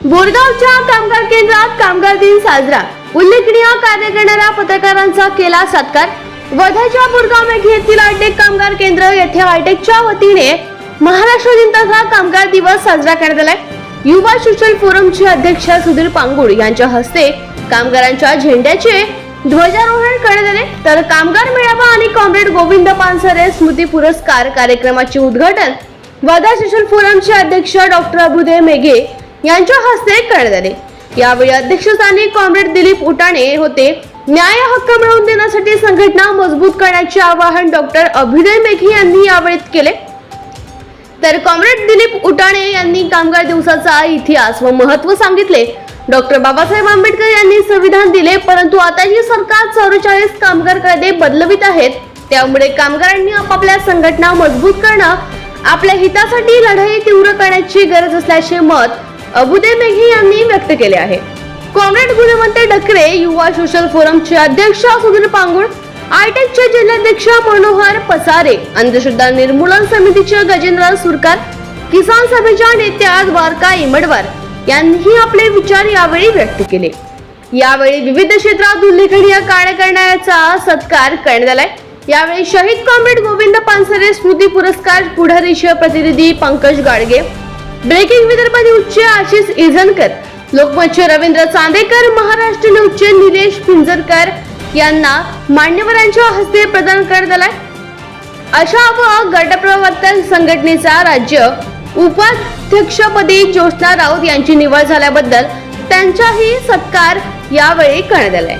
बोरगावच्या कामगार केंद्रात कामगार दिन साजरा. उल्लेखनीय कार्य करणाऱ्या पत्रकारांचा केला सत्कार. वर्ध्याच्या बोरगाव मेघी येथील आयटेक कामगार केंद्र येथे आयटेकच्या वतीने महाराष्ट्र दिन कामगार दिवस साजरा करण्यात आलाय. युवा सोशल फोरमचे अध्यक्ष सुधीर पांगुड यांच्या हस्ते कामगारांच्या झेंड्याचे ध्वजारोहण करण्यात आले. तर कामगार मेळावा आणि कॉम्रेड गोविंद पानसरे स्मृती पुरस्कार कार्यक्रमाचे उद्घाटन वर्धा सोशल फोरमचे अध्यक्ष डॉक्टर अभुदय मेघे यांच्या हस्ते करण्यात आले. यावेळी अध्यक्षस्थानी कॉम्रेड दिलीप उटाणे होते. न्याय हक्क मिळवून देण्यासाठी संघटना मजबूत करण्याचे आवाहन डॉक्टर अभिनय मेघे यांनी यावेळी केले. तर कॉम्रेड दिलीप उटाणे यांनी कामगार दिवसाचा इतिहास व महत्त्व सांगितले. डॉक्टर बाबासाहेब आंबेडकर यांनी संविधान दिले परंतु आताची सरकार चौवेचाळीस कामगार कायदे बदलवित आहेत त्यामुळे कामगारांनी आपापल्या संघटना मजबूत करणं आपल्या हितासाठी लढाई तीव्र करण्याची गरज असल्याचे मत अबुदे मेघे यांनी व्यक्त केले आहे. कॉम्रेड गुणवंत डकरे युवा सोशल फोरमचे अध्यक्ष सुधीर पांगुळ आयटेकचे जिल्हाध्यक्ष मनोहर पसारे अंधश्रद्धा निर्मूलन समितीचे गजेंद्र सुरकार किसान सभेच्या नेत्या द्वारका इमडवार यांनीही आपले विचार यावेळी व्यक्त केले. यावेळी विविध क्षेत्रात उल्लेखनीय कार्य करण्याचा सत्कार करण्यात आलाय. यावेळी शहीद कॉम्रेड गोविंद पानसरे स्मृती पुरस्कार पुढारीचे प्रतिनिधी पंकज गाडगे ब्रेकिंग विदर्भ न्यूजचे आशिष इजनकर लोकमतचे रवींद्र चांदेकर महाराष्ट्र न्यूजचे निलेश पिंजरकर यांना मान्यवरांच्या हस्ते प्रदान करण्यात आलाय. अशा व गटप्रवर्तक संघटनेचा राज्य उपाध्यक्षपदी ज्योत्ना राऊत यांची निवड झाल्याबद्दल त्यांचाही सत्कार यावेळी करण्यात आलाय.